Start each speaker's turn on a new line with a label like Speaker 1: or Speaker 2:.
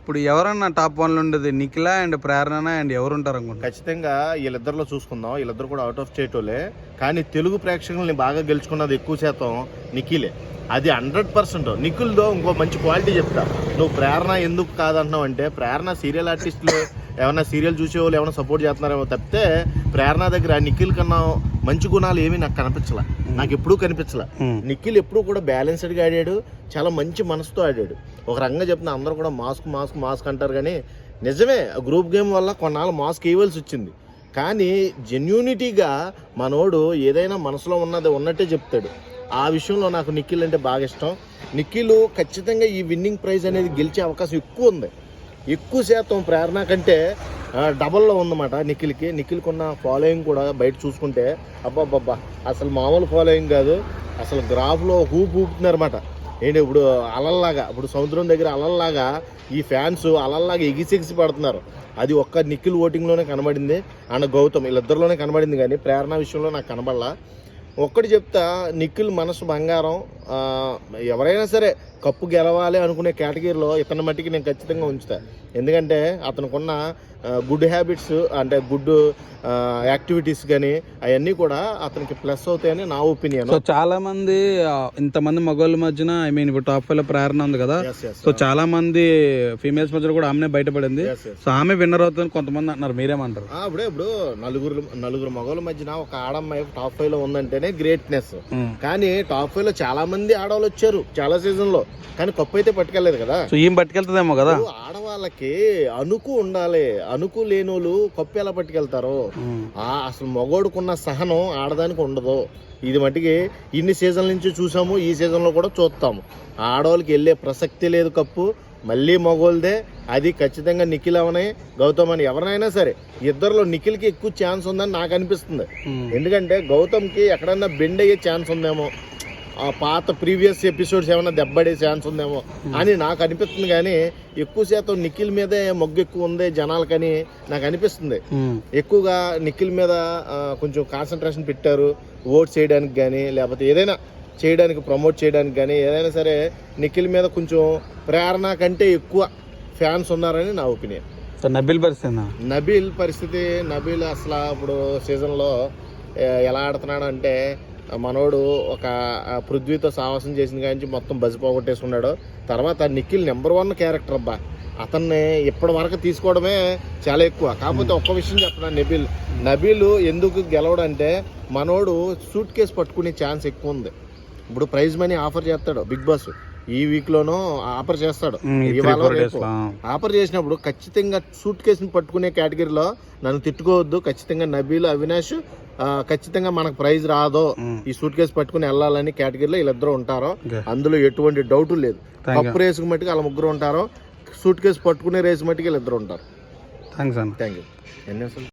Speaker 1: ఇప్పుడు ఎవరన్నా టాప్ వన్లో ఉండేది నిఖిల అండ్ ప్రేరణ అండ్ ఎవరు ఉంటారు అనుకుంటా?
Speaker 2: ఖచ్చితంగా వీళ్ళిద్దరిలో చూసుకుందాం. వీళ్ళిద్దరు కూడా అవుట్ ఆఫ్ స్టేట్ వాళ్ళే. కానీ తెలుగు ప్రేక్షకుల్ని బాగా గెలుచుకున్నది ఎక్కువ శాతం నిఖిలే. అది హండ్రెడ్ పర్సెంట్ నిఖిల్దో ఇంకో మంచి క్వాలిటీ చెప్తా. నువ్వు ప్రేరణ ఎందుకు కాదంటున్నావు అంటే ప్రేరణ సీరియల్ ఆర్టిస్టులు ఏమైనా సీరియల్ చూసే వాళ్ళు ఏమైనా సపోర్ట్ చేస్తున్నారేమో తప్పితే ప్రేరణ దగ్గర నిఖిల్ కన్నా మంచి గుణాలు ఏమీ నాకు కనిపించలే. నాకు ఎప్పుడూ కనిపించలే. నిఖిల్ ఎప్పుడూ కూడా బ్యాలెన్స్డ్గా ఆడాడు. చాలా మంచి మనసుతో ఆడాడు. ఒక రకంగా చెప్తున్నా అందరూ కూడా మాస్క్ మాస్క్ మాస్క్ అంటారు కానీ నిజమే గ్రూప్ గేమ్ వల్ల కొన్నాళ్ళు మాస్క్ వేయవలసి వచ్చింది. కానీ జెన్యూనిటీగా మనోడు ఏదైనా మనసులో ఉన్నది ఉన్నట్టే చెప్తాడు. ఆ విషయంలో నాకు నిఖిల్ అంటే బాగా ఇష్టం. నిఖిల్ ఖచ్చితంగా ఈ విన్నింగ్ ప్రైజ్ అనేది గెలిచే అవకాశం ఎక్కువ ఉంది. ఎక్కువ శాతం ప్రేరణ కంటే డబల్లో ఉందన్నమాట నిఖిల్కి. నిఖిల్కి ఉన్న ఫాలోయింగ్ కూడా బయట చూసుకుంటే అబ్బాబ్బా అసలు మామూలు ఫాలోయింగ్ కాదు అసలు గ్రాఫ్లో హూప్ ఊపుతున్నారన్నమాట. ఏంటి ఇప్పుడు అలల్లాగా ఇప్పుడు సముద్రం దగ్గర అలల్లాగా ఈ ఫ్యాన్స్ అలల్లాగా ఎగిసెగిసి పడుతున్నారు. అది ఒక్క నిఖిల్ ఓటింగ్లోనే కనబడింది అండ్ గౌతమ్ వీళ్ళిద్దరిలోనే కనబడింది కానీ ప్రేరణ విషయంలో నాకు కనబడలా. ఒక్కటి చెప్తా నిఖిల్ మనసు బంగారం ఎవరైనా సరే కప్పు గెలవాలి అనుకునే కేటగిరీలో ఇతని మట్టికి నేను ఖచ్చితంగా ఉంచుతా. ఎందుకంటే అతనుకున్న గుడ్ హ్యాబిట్స్ అంటే గుడ్ యాక్టివిటీస్ కానీ అవన్నీ కూడా అతనికి ప్లస్ అవుతాయని నా ఒపీనియన్
Speaker 1: సో చాలా మంది ఇంతమంది మగవాళ్ళ మధ్యన ఐ మీన్ ఇప్పుడు టాప్ ఫైవ్లో ప్రేరణ ఉంది కదా. సో చాలా మంది ఫీమేల్స్ మధ్యలో కూడా ఆమెనే బయటపడింది. సో ఆమె విన్నర్ అవుతుంది కొంతమంది అంటున్నారు. మీరేమంటారు?
Speaker 2: అప్పుడే ఇప్పుడు నలుగురు నలుగురు మగవాళ్ళ మధ్యన ఒక ఆడమ్మాయి టాప్ ఫైవ్లో ఉందంటేనే గ్రేట్నెస్
Speaker 1: ఉమ్.
Speaker 2: కానీ టాప్ ఫైవ్లో చాలా మంది ఆడవాళ్ళు వచ్చారు చాలా సీజన్లో. కానీ కప్పు అయితే పట్టుకెళ్ళలేదు కదా.
Speaker 1: సో ఈమె పట్టుకెళ్తుందేమో కదా?
Speaker 2: ఆడవాళ్ళకి అనుకు ఉండాలి. అనుకు లేనోళ్ళు కప్పు ఎలా పట్టుకెళ్తారు. ఆ అసలు మగోడుకున్న సహనం ఆడదానికి ఉండదు. ఇది మట్టికి ఇన్ని సీజన్ల నుంచి చూసాము ఈ సీజన్లో కూడా చూస్తాము. ఆడవాళ్ళకి వెళ్ళే ప్రసక్తి లేదు కప్పు. మళ్ళీ మగోళ్ళదే. అది ఖచ్చితంగా నిఖిల్ అవనే గౌతమ్ అని ఎవరినైనా సరే ఇద్దరిలో నిఖిల్కి ఎక్కువ ఛాన్స్ ఉందని నాకు అనిపిస్తుంది. ఎందుకంటే గౌతమ్కి ఎక్కడన్నా బెండ్ అయ్యే ఛాన్స్ ఉందేమో. ఆ పాత ప్రీవియస్ ఎపిసోడ్స్ ఏమైనా దెబ్బడే ఛాన్స్ ఉందేమో అని నాకు అనిపిస్తుంది కానీ ఎక్కువ శాతం నిఖిల్ మీదే మొగ్గు ఎక్కువ ఉంది జనాలకని నాకు అనిపిస్తుంది. ఎక్కువగా నిఖిల్ మీద కొంచెం కాన్సన్ట్రేషన్ పెట్టారు ఓట్ చేయడానికి కానీ లేకపోతే ఏదైనా చేయడానికి ప్రమోట్ చేయడానికి కానీ ఏదైనా సరే నిఖిల్ మీద కొంచెం ప్రేరణ కంటే ఎక్కువ ఫ్యాన్స్ ఉన్నారని నా ఒపీనియన్
Speaker 1: నబిల్ పరిస్థితి?
Speaker 2: నబీల్ పరిస్థితి నబీల్ అసలు ఇప్పుడు సీజన్లో ఎలా ఆడుతున్నాడు అంటే మనోడు ఒక పృథ్వీతో సాహసం చేసిన కాంచి మొత్తం బజ్ పోగొట్టేసుకున్నాడు. తర్వాత నిఖిల్ నెంబర్ వన్ క్యారెక్టర్ అబ్బా. అతన్ని ఇప్పటి వరకు తీసుకోవడమే చాలా ఎక్కువ. కాకపోతే ఒక్క విషయం చెప్పనా నబీల్. నబీల్ ఎందుకు గెలవడంటే మనోడు సూట్ కేసు పట్టుకునే ఛాన్స్ ఎక్కువ ఉంది. ఇప్పుడు ప్రైజ్ మనీ ఆఫర్ చేస్తాడు బిగ్ బాస్. ఈ వీక్ లోనూ ఆఫర్ చేస్తాడు. ఆఫర్ చేసినప్పుడు ఖచ్చితంగా సూట్ కేసుని పట్టుకునే కేటగిరీలో నన్ను తిట్టుకోవద్దు. ఖచ్చితంగా నబీల్ అవినాష్ ఖచ్చితంగా మనకు ప్రైజ్ రాదో. ఈ సూట్ కేసు పట్టుకుని వెళ్ళాలని కేటగిరీలో వీళ్ళిద్దరూ ఉంటారు. అందులో ఎటువంటి డౌట్ లేదు. కప్పు రేసుకు మట్టుకు వాళ్ళ ముగ్గురు ఉంటారు సూట్ కేసు పట్టుకునే రేసు మట్టుకు వీళ్ళిద్దరు ఉంటారు
Speaker 1: థ్యాంక్స్ అన్న
Speaker 2: థ్యాంక్ యూ ఎన్ని